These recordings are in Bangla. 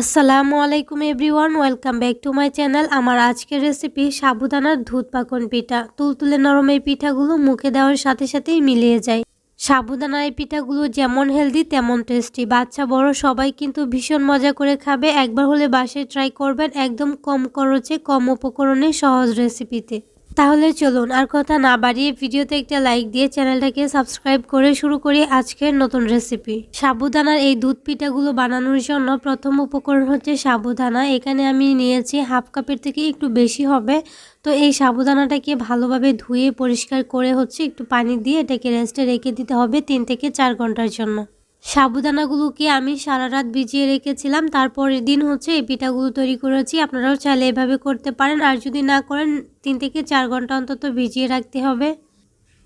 আসসালামু আলাইকুম everyone, welcome back to my channel. আমার আজকের রেসিপি সাবুদানার দুধ পাকন পিঠা। তুলতুলে নরম এই পিঠাগুলো মুখে দেওয়ার সাথে সাথেই মিলিয়ে যায়। সাবুদানার এই পিঠাগুলো যেমন হেলদি তেমন টেস্টি বাচ্চা, বড় সবাই কিন্তু ভীষণ মজা করে খাবে। একবার হলে বাসায় ট্রাই করবেন একদম কম খরচে, কম উপকরণে সহজ রেসিপিতে তাহলে চলুন আর কথা না বাড়িয়ে ভিডিওতে একটা লাইক দিয়ে চ্যানেলটাকে সাবস্ক্রাইব করে শুরু করি আজকের নতুন রেসিপি সাবুদানার এই দুধ পিঠাগুলো বানানোর জন্য প্রথম উপকরণ হচ্ছে সাবুদানা। এখানে আমি নিয়েছি হাফ কাপের থেকে একটু বেশি হবে। তো এই সাবুদানাটাকে ভালোভাবে ধুয়ে পরিষ্কার করে হচ্ছে একটু পানি দিয়ে এটাকে রেস্টে রেখে দিতে হবে তিন থেকে চার ঘণ্টার জন্য। সাবুদানাগুলোকে আমি সারা রাত ভিজিয়ে রেখেছিলাম। তারপরের দিন হচ্ছে এই পিঠাগুলো তৈরি করেছি। আপনারাও চাইলে এভাবে করতে পারেন। আর যদি না করেন, তিন থেকে চার ঘণ্টা অন্তত ভিজিয়ে রাখতে হবে।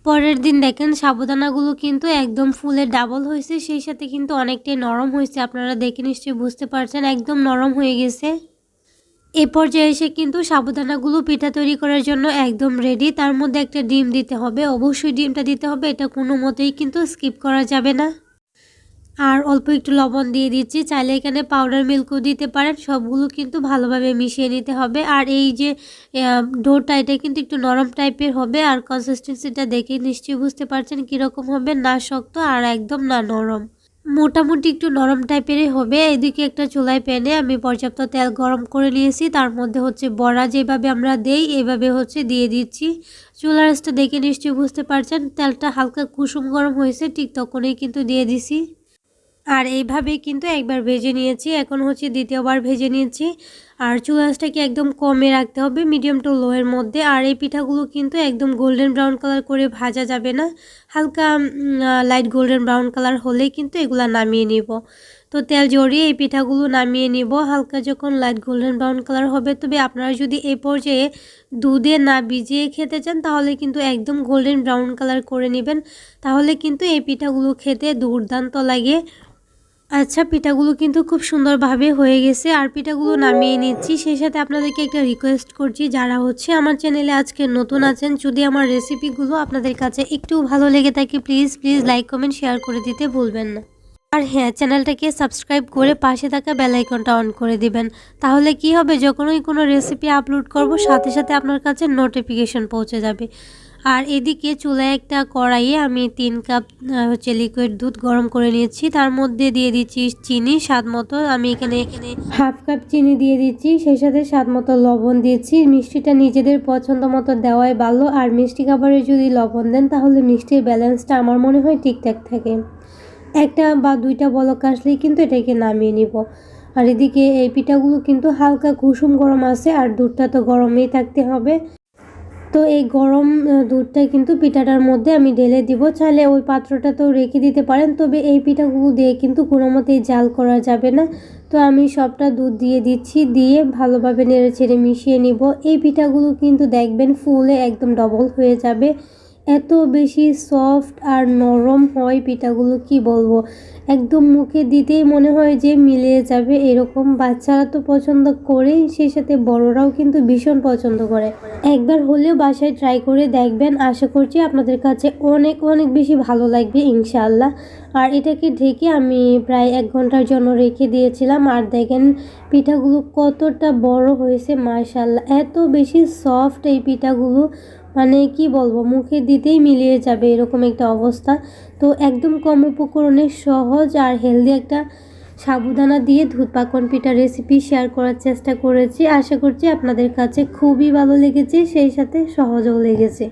পরের দিন দেখেন, সাবুদানাগুলো কিন্তু একদম ফুলে ডাবল হয়েছে। সেই সাথে কিন্তু অনেকটাই নরম হয়েছে। আপনারা দেখে নিশ্চয়ই বুঝতে পারছেন, একদম নরম হয়ে গেছে। এ পর্যায়ে এসে কিন্তু সাবুদানাগুলো পিঠা তৈরি করার জন্য একদম রেডি তার মধ্যে একটা ডিম দিতে হবে। অবশ্যই ডিমটা দিতে হবে। এটা কোনো মতেই কিন্তু স্কিপ করা যাবে না। আর অল্প একটু লবণ দিয়ে দিচ্ছি। চাইলে এখানে পাউডার মিল্কও দিতে পারেন। সবগুলো কিন্তু ভালোভাবে মিশিয়ে নিতে হবে। আর এই যে ডোটা, এটা কিন্তু একটু নরম টাইপের হবে। আর কনসিস্টেন্সিটা দেখে নিশ্চয়ই বুঝতে পারছেন কীরকম হবে। না শক্ত আর একদম না নরম। মোটামুটি একটু নরম টাইপেরই হবে। এদিকে একটা চুলায় প্যানে আমি পর্যাপ্ত তেল গরম করে নিয়েছি। তার মধ্যে হচ্ছে বড়া যেভাবে আমরা দেই, এভাবে হচ্ছে দিয়ে দিচ্ছি। চুলা দেখে নিশ্চয়ই বুঝতে পারছেন। তেলটা হালকা কুসুম গরম হয়েছে, ঠিক তখনই কিন্তু দিয়ে দিছি। আর এইভাবেই কিন্তু একবার ভেজে নিয়েছি। এখন হচ্ছে দ্বিতীয়বার ভেজে নিয়েছি। আর চুলাসটাকে একদম কমে রাখতে হবে মিডিয়াম টু লোয়ের মধ্যে। আর এই পিঠাগুলো কিন্তু একদম গোল্ডেন ব্রাউন কালার করে ভাজা যাবে না। হালকা লাইট গোল্ডেন ব্রাউন কালার হলেই কিন্তু এগুলা নামিয়ে নিব। তো তেল জড়িয়ে এই পিঠাগুলো নামিয়ে নিব। হালকা যখন লাইট গোল্ডেন ব্রাউন কালার হবে, তবে আপনারা যদি এই পর্যায়ে দুধে না ভিজিয়ে খেতে চান, তাহলে কিন্তু একদম গোল্ডেন ব্রাউন কালার করে নেবেন। তাহলে কিন্তু এই পিঠাগুলো খেতে দুর্দান্ত লাগে। আচ্ছা পিঠাগুলো কিন্তু খুব সুন্দরভাবে হয়ে গেছে। আর পিঠাগুলো নামিয়ে নিচ্ছি। সেই সাথে আপনাদেরকে একটা রিকোয়েস্ট করছি। যারা হচ্ছে আমার চ্যানেলে আজকে নতুন আছেন, যদি আমার রেসিপিগুলো আপনাদের কাছে একটু ভালো লেগে থাকে please please like comment share করে দিতে ভুলবেন না। আর হ্যাঁ চ্যানেলটাকে সাবস্ক্রাইব করে পাশে থাকা বেলাইকনটা অন করে দিবেন। তাহলে কি হবে? যখনই কোনো রেসিপি আপলোড করব, সাথে সাথে আপনার কাছে নোটিফিকেশন পৌঁছে যাবে। আর এদিকে চুলায় একটা কড়াইয়ে আমি তিন কাপ হচ্ছে লিকুইড দুধ গরম করে নিয়েছি। তার মধ্যে দিয়ে দিচ্ছি চিনি, স্বাদ মতো। আমি এখানে এখানে হাফ কাপ চিনি দিয়ে দিচ্ছি, সেই সাথে স্বাদ মতো লবণ দিয়েছি। মিষ্টিটা নিজেদের পছন্দ মতো দেওয়াই ভালো। আর মিষ্টি খাবারে যদি লবণ দেন, তাহলে মিষ্টির ব্যালেন্সটা আমার মনে হয় ঠিকঠাক থাকে। একটা বা দুইটা বলক আসলেই কিন্তু এটাকে নামিয়ে নিব। আর এদিকে এই পিঠাগুলো কিন্তু হালকা কুসুম গরম আছে, আর দুধটা তো গরমেই থাকতে হবে। তো এই গরম দুধটা কিন্তু পিঠাটার মধ্যে আমি ঢেলে দিব। চাইলে ওই পাত্রটা তো রেখে দিতে পারেন, তবে এই পিঠাগুলো দিয়ে কিন্তু কোনো মতেই জাল করা যাবে না। তো আমি সবটা দুধ দিয়ে দিচ্ছি, দিয়ে ভালোভাবে নেড়ে ছেড়ে মিশিয়ে নিব। এই পিঠাগুলো কিন্তু দেখবেন ফুলে একদম ডবল হয়ে যাবে। এত বেশি সফট আর নরম হয় পিঠাগুলো, কি বলব? একদম মুখে দিতেই মনে হয় যে মিলে যাবে। এরকম বাচ্চারা তো পছন্দ করেই, সেই সাথে বড়রাও কিন্তু ভীষণ পছন্দ করে। একবার হলেও বাসায় ট্রাই করে দেখবেন। আশা করছি আপনাদের কাছে অনেক অনেক বেশি ভালো লাগবে, ইনশাআল্লাহ। আর এটাকে ঢেকে আমি প্রায় এক ঘণ্টার জন্য রেখে দিয়েছিলাম। আর দেখেন পিঠাগুলো কতটা বড় হয়েছে মার্শাল্লাহ এত বেশি সফট এই পিঠাগুলো। মানে কি বলব, মুখে দিতেই মিলিয়ে যাবে এরকম একটা অবস্থা। তো একদম কম উপকরণে সহজ আর হেলদি একটা সাবুদানা দিয়ে ধুত পাকন পিঠা রেসিপি শেয়ার করার চেষ্টা করেছি। আশা করছি আপনাদের কাছে খুবই ভালো লেগেছে, সেই সাথে সহজও লেগেছে।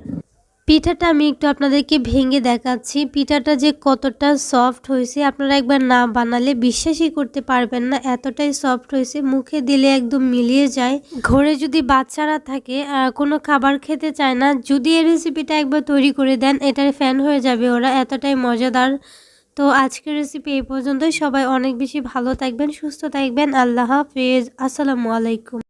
পিঠাটা আমি একটু আপনাদেরকে ভেঙে দেখাচ্ছি। পিঠাটা যে কতটা সফট হয়েছে, আপনারা একবার না বানালে বিশ্বাসই করতে পারবেন না, এতটাই সফট হয়েছে। মুখে দিলে একদম মিলিয়ে যায়। ঘরে যদি বাচ্চারা থাকে কোনো খাবার খেতে চায় না, যদি এই রেসিপিটা একবার তৈরি করে দেন, এটার ফ্যান হয়ে যাবে ওরা, এতটাই মজাদার। তো আজকের রেসিপি এই পর্যন্তই। সবাই অনেক বেশি ভালো থাকবেন, সুস্থ থাকবেন। আল্লাহ হাফেজ। আসসালামু আলাইকুম।